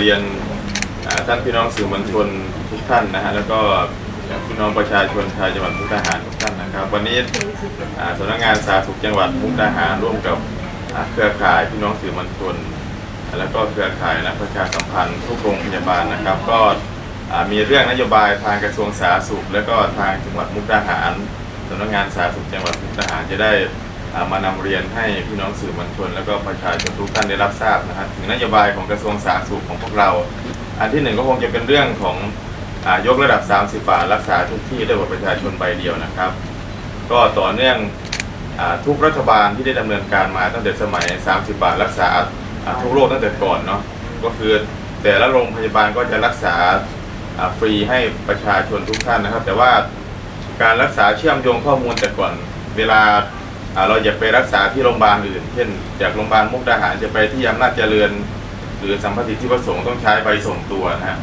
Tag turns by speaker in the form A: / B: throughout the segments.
A: เรียนท่านพี่น้องสื่อมวลชนทุกท่านนะฮะแล้วก็พี่น้องประชาชนชาวจังหวัดมุกดาหารทุกท่านนะครับ วันนี้สำนักงานสาธารณสุขจังหวัดมุกดาหารร่วมกับเครือข่ายพี่น้องสื่อมวลชน แล้วก็เครือข่ายนักประชาสัมพันธ์ทุกโรงพยาบาลนะครับ ก็มีเรื่องนโยบายทางกระทรวงสาธารณสุข และก็ทางจังหวัดมุกดาหารสำนักงานสาธารณสุขจังหวัดมุกดาหารจะได้ มานำเรียนให้พี่น้องสื่อมวลชน แล้วก็ประชาชนทุกท่านได้รับทราบนะครับถึงนโยบายของกระทรวงสาธารณสุขของพวกเรา อันที่หนึ่งก็คงจะเป็นเรื่องของอยกระดับ 30 บาทรักษาทุกที่ด้วยบัตรประชาชนใบเดียวนะครับ ก็ต่อเนื่องอทุกรัฐบาลที่ได้ดำเนินการมาตั้งแต่สมัย 30 บาทรักษาทุกโรคตั้งแต่ก่อนเนาะก็คือแต่ละโรงพยาบาลก็จะรักษาฟรีให้ประชาชนทุกท่านนะครับ แต่ว่าการรักษาเชื่อมโยงข้อมูลแต่ก่อนเวลา เราอยาไปรักษาที่โรงพยาบาลอื่น เช่น จากโรงพยาบาลมุกดาหารจะไปที่อำนาจเจริญ หรือสัมพันธ์ที่ประสงค์ต้องใช้ใบส่งตัวนะฮะ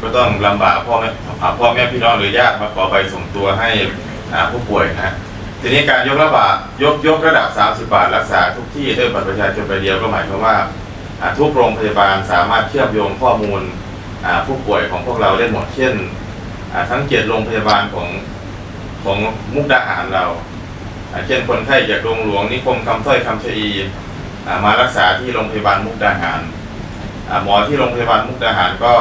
A: ก็ต้องลำบากพ่อแม่พ่อแม่พี่น้องหรือญาติมาขอใบส่งตัวให้ผู้ป่วยนะฮะทีนี้การยกระบาดยกยกระดับ 30 บาทรักษาทุกที่ด้วยบัตรประชาชนใบเดียวก็หมายความว่าทุกโรงพยาบาลสามารถเชื่อมโยงข้อมูลผู้ป่วยของพวกเราได้หมดเช่น ทั้งเจ็ดโรงพยาบาลของของมุกดาหารเรา เช่นคนไข้จากโรงหลวงนิคมคำสร้อยคำชะอีมารักษาที่โรงพยาบาลมุกดาหารหมอที่โรงพยาบาลมุกดาหารก็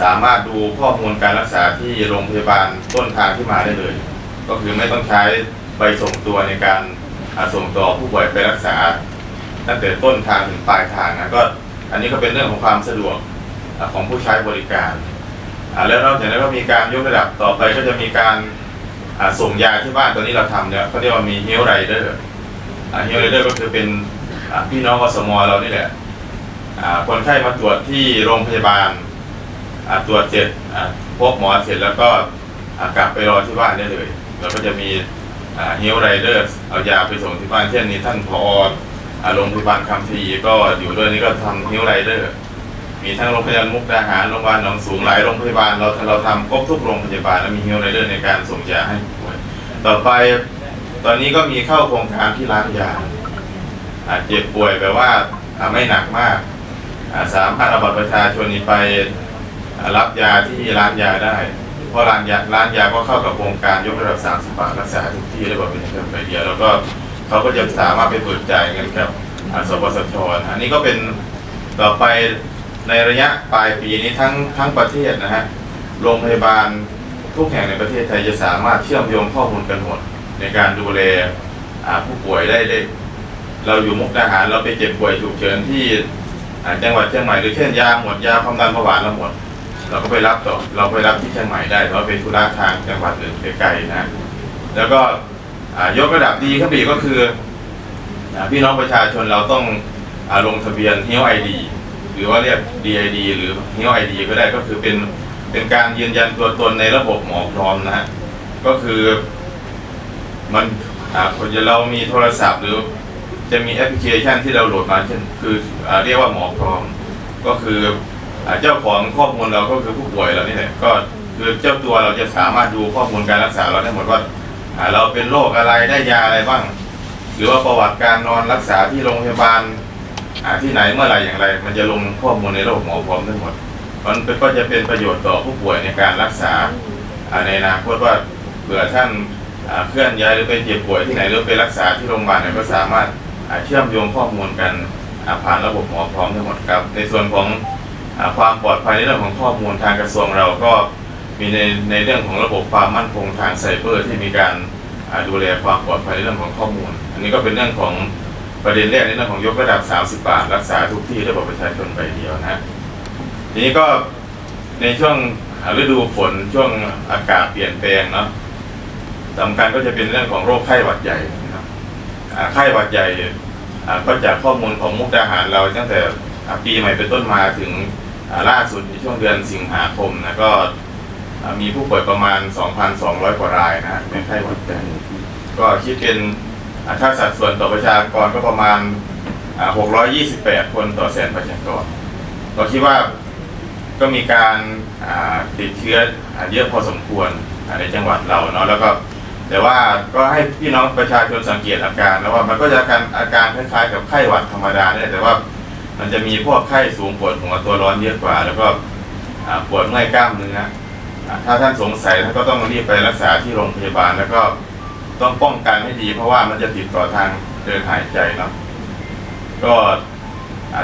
A: สามารถดูข้อมูลการรักษาที่โรงพยาบาลต้นทางที่มาได้เลย ก็คือไม่ต้องใช้ใบส่งตัวในการส่งต่อผู้ป่วยไปรักษา ตั้งแต่ต้นทางถึงปลายทางนะก็อันนี้ก็เป็นเรื่องของความสะดวกของผู้ใช้บริการแล้วนอกจากนั้นก็มีการยกระดับต่อไปก็จะมีการ ส่งยาที่บ้านตอนนี้เราทำเนี่ยเขาเรียกว่ามีเฮลไรเดอร์เฮลไรเดอร์ก็คือเป็นพี่น้องอสมเรานี่แหละคนไข้มาตรวจที่โรงพยาบาลตรวจเสร็จพบหมอเสร็จแล้วก็กลับไปรอที่บ้านได้เลยแล้วก็จะมีเฮลไรเดอร์เอายาไปส่งที่บ้านเช่นนี้ท่านพอโรงพยาบาลคำทีก็อยู่ด้วยนี่ก็ทำเฮลไรเดอร์ มีทั้งโรงพยาบาลมุกดาหารโรงพยาบาลหนองสูงหลายโรงพยาบาลเราเราทำครบทุกโรงพยาบาลแล้วมีเฮลไรเดอร์ในการส่งยาให้ผู้ป่วยต่อไปตอนนี้ก็มีเข้าโครงการที่ร้านยาอ่าเจ็บป่วยแบบว่าไม่หนักมากาสามารถเอาบัตรประชาชนนี้ไปรับยาที่ร้านยาได้ เพราะร้านยาร้านยาก็เข้ากับโครงการยกระดับ 30 บาทรักษาทุกที่ได้บัตรประชาชนไปเดียวแล้วก็เขาก็จะสามารถไปเปิดจ่ายเงินกับสปสชอันนี้ก็เป็นต่อไป ในระยะปลายปีนี้ทั้งทั้งประเทศนะฮะโรงพยาบาลทุกแห่งในประเทศไทยจะสามารถเชื่อมโยงข้อมูลกันหมด ในการดูแลผู้ป่วยได้ได้ เราอยู่มุกดาหารเราไปเจ็บป่วยฉุกเฉินที่จังหวัดเชียงใหม่หรือเช่นยาหมดยาความดันเบาหวานเราหมด เราก็ไปรับต่อเราไปรับที่เชียงใหม่ได้เพราะเป็นธุระทางจังหวัดอื่นไกลๆนะแล้วก็ยกระดับดีขึ้นไปอีก็คือพี่น้องประชาชนเราต้องอลงทะเบียน Health ID รือว่าเรียก DID หรือ Health ID ก็ได้ก็คือเป็นเป็นการยืนยันตัวตนในระบบหมอพร้อมนะฮะก็คือมันอ่าคนเรามีโทรศัพท์หรือจะมีแอปพลิเคชันที่เราโหลดมาเช่นคืออเรียกว่าหมอพร้อม ก็คืออเจ้าของข้อมูลเราก็คือผู้ป่วยเรานี่แหละก็คือเจ้าตัวเราจะสามารถดูข้อมูลการรักษาเราได้หมดว่าาเราเป็นโรคอะไรได้ยาอะไรบ้าง หรือว่าประวัติการนอนรักษาที่โรงพยาบาล ที่ไหนเมื่อไหร่อย่างไร มันจะลงข้อมูลในระบบหมอพร้อมทั้งหมดมันก็จะเป็นประโยชน์ต่อผู้ป่วยในการรักษาในอนาคตว่าเผื่อท่านเคลื่อนย้ายหรือไปเจ็บป่วยที่ไหนหรือไปรักษาที่โรงพยาบาลเนี่ยก็สามารถเชื่อมโยงข้อมูลกันผ่านระบบหมอพร้อมทั้งหมดครับ ในส่วนของอความปลอดภัยในเรื่องของข้อมูลทางกระทรวงเราก็มีในในเรื่องของระบบความมั่นคงทางไซเบอร์ที่มีการดูแลความปลอดภัยในเรื่องของข้อมูล อันนี้ก็เป็นเรื่องของ ประเด็นแรกในเรื่องของยกระดับ 30 บาท รักษาทุกที่ด้วยบัตรประชาชนใบเดียวนะทีนี้ก็ในช่วงฤดูฝนช่วงอากาศเปลี่ยนแปลงเนาะสำคัญก็จะเป็นเรื่องของโรคไข้หวัดใหญ่นะครับไข้หวัดใหญ่ก็จากข้อมูลของมุกดาหารเราตั้งแต่ปีใหม่เป็นต้นมาถึงล่าสุดในช่วงเดือนสิงหาคมนะก็มีผู้ป่วยประมาณ 2,200 กว่ารายนะฮะเป็นไข้หวัดใหญ่ก็คิดเป็น ถ้าสัดส่วนต่อประชากรก็ประมาณ 628 คนต่อแสนประชากร เราคิดว่าก็มีการติดเชื้อเยอะพอสมควรในจังหวัดเราเนาะแล้วก็แต่ว่าก็ให้พี่น้องประชาชนสังเกตอาการแล้วว่ามันก็จะอาการอาการคล้ายๆกับไข้หวัดธรรมดาเนี่ยแต่ว่ามันจะมีพวกไข้สูงปวดหัวตัวร้อนเยอะกว่า แล้วก็ปวดเมื่อยกล้ามเนื้อถ้าท่านสงสัยท่านก็ต้องรีบไปรักษาที่โรงพยาบาลแล้วก็ ต้องป้องกันให้ดี เพราะว่ามันจะติดต่อทางเดินหายใจเนาะก็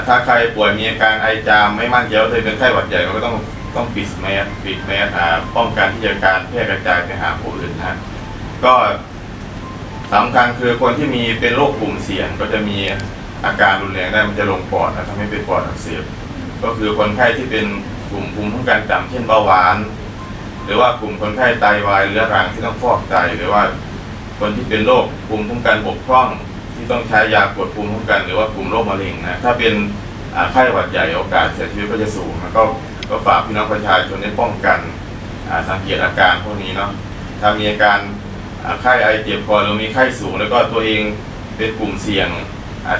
A: ถ้าใครป่วยมีอาการไอจามไม่มั่นใจว่าตัวเองเป็นไข้หวัดใหญ่ก็ต้องต้องปิดแมสปิดแมสป้องกันที่จะการแพร่กระจายไปหาผู้อื่นนะก็สำคัญคือคนที่มีเป็นโรคกลุ่มเสี่ยงก็จะมีอาการรุนแรงได้มันจะลงปอดนะทำให้เป็นปอดอักเสบก็คือคนไข้ที่เป็นกลุ่มภูมิคุ้มกันต่ำเช่นเบาหวาน หรือว่ากลุ่มคนไข้ไตวายเรื้อรังที่ต้องฟอกไตหรือว่า คนที่เป็นโรคภูมิคุ้มกันบกพร่อง ที่ต้องใช้ยากดภูมิคุ้มกันหรือว่ากลุ่มโรคมะเร็งนะถ้าเป็นไข้หวัดใหญ่โอกาสเสียชีวิตก็จะสูงนะก็ก็ฝากพี่น้องประชาชนได้ป้องกันสังเกตอาการพวกนี้เนาะถ้ามีอาการไข้ไอเจ็บคอหรือมีไข้สูง แล้วก็ตัวเองเป็นกลุ่มเสี่ยง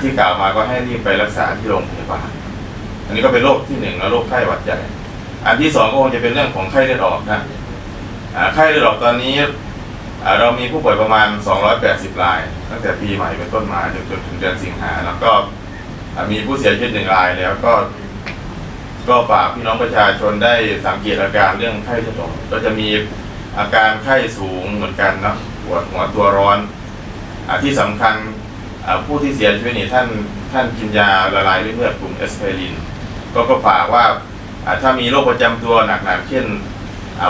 A: ที่กล่าวมาก็ให้รีบไปรักษาที่โรงพยาบาลอันนี้ก็เป็นโรคที่หนึ่งแล้วโรคไข้หวัดใหญ่อันที่สองก็คงจะเป็นเรื่องของไข้เลือดออกนะไข้เลือดออกตอนนี้ เรามีผู้ป่วยประมาณ 280 ราย ตั้งแต่ปีใหม่เป็นต้นมาจนจนถึงเดือนสิงหา แล้วก็มีผู้เสียชีวิตหนึ่งรายแล้วก็ ก็ฝากพี่น้องประชาชนได้สังเกตอาการเรื่องไข้เลือดออกก็จะมีอาการไข้สูงเหมือนกันนะปวดหัวตัวร้อนอที่สำคัญผู้ที่เสียชีวิตนี่ท่านท่านกินยาละลายริ่มเลือดกลุ่มเอสไพรินก็ก็ฝากว่าถ้ามีโรคประจำตัวหนักๆเช่น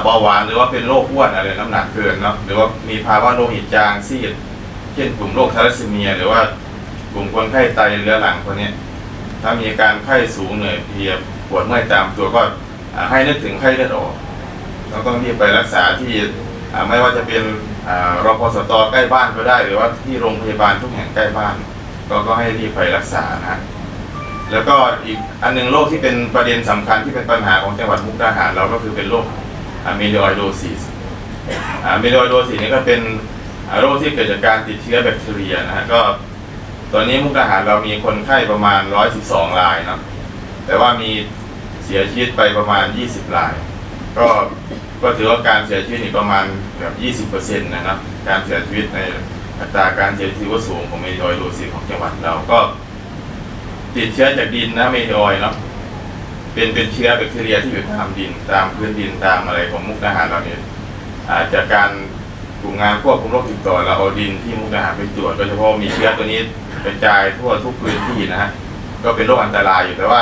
A: เบาหวานหรือว่าเป็นโรคอ้วนอะไรน้ำหนักเกินเนาะหรือว่ามีภาวะโลหิตจางซีดเช่นกลุ่มโรคทาลัสซีเมีย หรือว่ากลุ่มคนไข้ไตเรื้อรังพวกเนี้ถ้ามีอาการไข้สูงเหนื่อยเพลียปวดเมื่อยตามตัวก็ให้นึกถึงไข้เลือดออกเราต้องรีบไปรักษาที่ไม่ว่าจะเป็นอ่ารพสตใกล้บ้านก็ได้ หรือว่าที่โรงพยาบาลทุกแห่งใกล้บ้าน ก็ก็ให้รีบไปรักษานะแล้วก็อีกอันหนึงโรคที่เป็นประเด็นสำคัญที่เป็นปัญหาของจังหวัดมุกดาหารเราก็คือเป็นโรค เมลิอยโดซิสเมลิอยโดซิสนี่ก็เป็นโรคที่เกิดจากการติดเชื้อแบคทีเรียนะฮะก็ตอนนี้มุกดาหารเรามีคนไข้ประมาณ 112 รายนะแต่ว่ามีเสียชีวิตไปประมาณ 20 ราย ก็ก็ถือว่าการเสียชีวิตนี่ประมาณแบบ20%นะครับการเสียชีวิตในอัตราการเสียชีวิตว่าสูงของเมทิออยโดซิสของจังหวัดเราก็ ติดเชื้อจากดินนะเมทิออยเนาะ เป็นเป็นเชื้อแบคทีเรียที่อยู่ตามดินตามพื้นดินตามอะไรของมุกดาหารเราเนี่ยอาจากการกลุ่มงานควบคุมโรคติดต่อเราเอาดินที่มุกดาหารไปตรวจโดยเฉพาะมีเชื้อตัวนี้กระจายทั่วทุกพื้นที่นะฮะก็เป็นโรคอันตรายอยู่แต่ว่า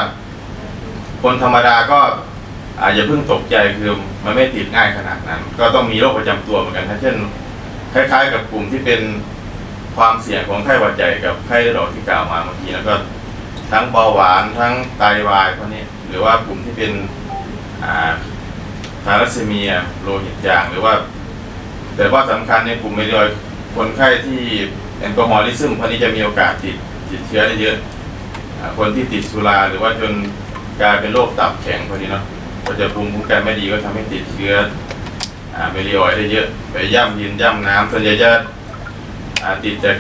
A: คนธรรมดาก็อาจจะเพิ่งตกใจคือมันไม่ติดง่ายขนาดนั้น ก็ต้องมีโรคประจำตัวเหมือนกันเช่นคล้ายๆ กับกลุ่มที่เป็นความเสี่ยงของไข้หวัดใหญ่กับไข้เลือดออกที่กล่าวมาเมื่อกี้แล้วก็ทั้งเบาหวานทั้งไตวายพวกนี้ หรือว่ากลุ่มที่เป็นอ่าทาลัสซีเมียโลหิตจาง หรือว่า แต่ว่าสำคัญในกลุ่มเมลิออยคนไข้ที่แอลกอฮอลิซึมพวกนี้จะมีโอกาสติดติดเชื้อได้เยอะ คนที่ติดสุราหรือว่าจนกลายเป็นโรคตับแข็งพวกนี้เนาะก็จะภูมิคุ้มกันไม่ดีก็ทำให้ติดเชื้ออ่าเมลิออยได้เยอะ ไปย่ำดินย่ำน้ำส่วนใหญ่จะติดจาก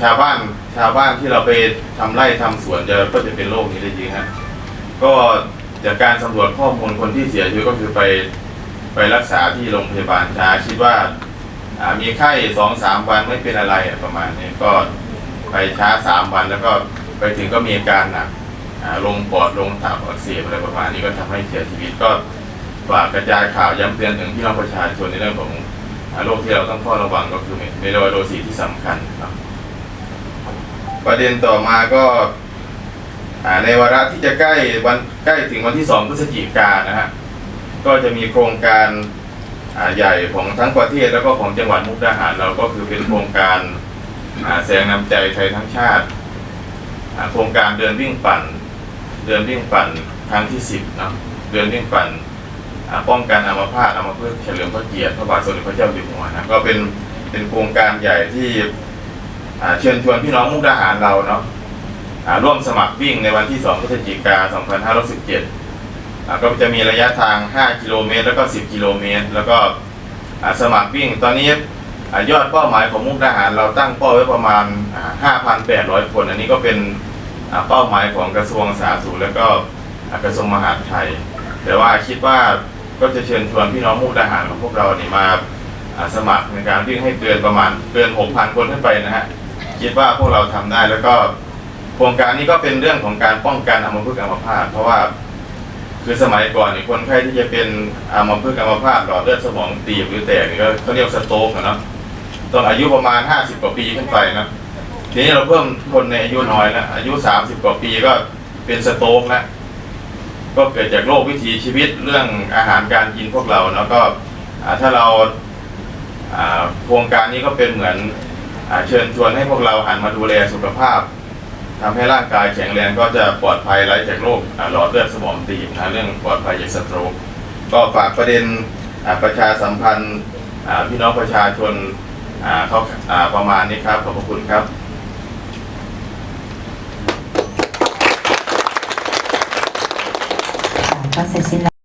A: ชาวบ้านชาวบ้านที่เราไปทำไร่ทำสวนจะก็จะเป็นโรคนี้ได้เยอะฮะ ก็จากการสำรวจข้อมูลคนที่เสียชีวิตก็คือไปไปรักษาที่โรงพยาบาลช้าคิดว่าอ่ามีไข้สองสามวันไม่เป็นอะไรอะประมาณนี้ก็ไปช้าสามวันแล้วก็ไปถึงก็มีอาการหนักอ่าลงปอดลงตับอักเสบอะไรประมาณนี้ก็ทำให้เสียชีวิตก็ฝากกระจายข่าวย้ำเตือนถึงพี่น้องประชาชนในเรื่องของอ่าโรคที่เราต้องเฝ้าระวังก็คือเมโลโดซีที่สำคัญครับ ประเด็นต่อมาก็ ในวาระที่จะใกล้วันใกล้ถึงวันที่สองพฤศจิกายนนะฮะก็จะมีโครงการใหญ่ของทั้งประเทศแล้วก็ของจังหวัดมุกดาหารเราก็คือเป็นโครงการแสงน้ำใจไทยทั้งชาติโครงการเดินวิ่งปั่น เดินวิ่งปั่นครั้งที่สิบเนาะเดินวิ่งปั่นป้องกันอัมพาตอัมพฤกษ์เฉลิมพระเกียรติพระบาทสมเด็จพระเจ้าอยู่หัวนะก็เป็นเป็นโครงการใหญ่ที่เชิญชวนพี่น้องมุกดาหารเราเนาะ ร่วมสมัครวิ่งในวันที่ 2 พฤศจิกา 2517 ก็จะมีระยะทาง 5 กิโลเมตร แล้วก็ 10 กิโลเมตร แล้วก็สมัครวิ่ง ตอนนี้ยอดเป้าหมายของมุกดาหาร เราตั้งเป้าไว้ประมาณ 5,800 คน อันนี้ก็เป็นเป้าหมายของกระทรวงสาธารณสุข แล้วก็กระทรวงมหาดไทย แต่ว่าคิดว่าก็จะเชิญชวนพี่น้องมุกดาหารของพวกเราเนี่ยมาสมัครในการวิ่งให้เกินประมาณเกิน 6,000 คนขึ้นไปนะฮะ คิดว่าพวกเราทำได้แล้วก็ โครงการนี้ก็เป็นเรื่องของการป้องกันอัมพฤกษ์อัมพาตเพราะว่า คือสมัยก่อนเนี่ยคนไข้ที่จะเป็นอัมพฤกษ์อัมพาตหลอดเลือดสมองตีบหรือแตกนี่ก็เขาเรียกสโตรกอะเนะต้องอายุประมาณ 50 กว่าปีขึ้นไปนะทีนี้เราเพิ่มคนในอายุน้อยแล้วอายุ 30 กว่าปีก็เป็นสโตรกแล้วก็เกิดจากโรควิถีชีวิตเรื่องอาหารการกินพวกเราแล้วก็ถ้าเราโครงการนี้ก็เป็นเหมือนอเชิญชวนให้พวกเราหันมาดูแลสุขภาพ ทำให้ร่างกายแข็งแรงก็จะปลอดภัยไร้จากโรคหลอดเลือดสมองตีบนะเรื่องปลอดภัยจากสโตรกก็ฝากประเด็นประชาสัมพันธ์พี่น้องประชาชนเขาอ่าประมาณนี้ครับ ขอบพระคุณครับ
B: ก็เสร็จสิ้นแล้ว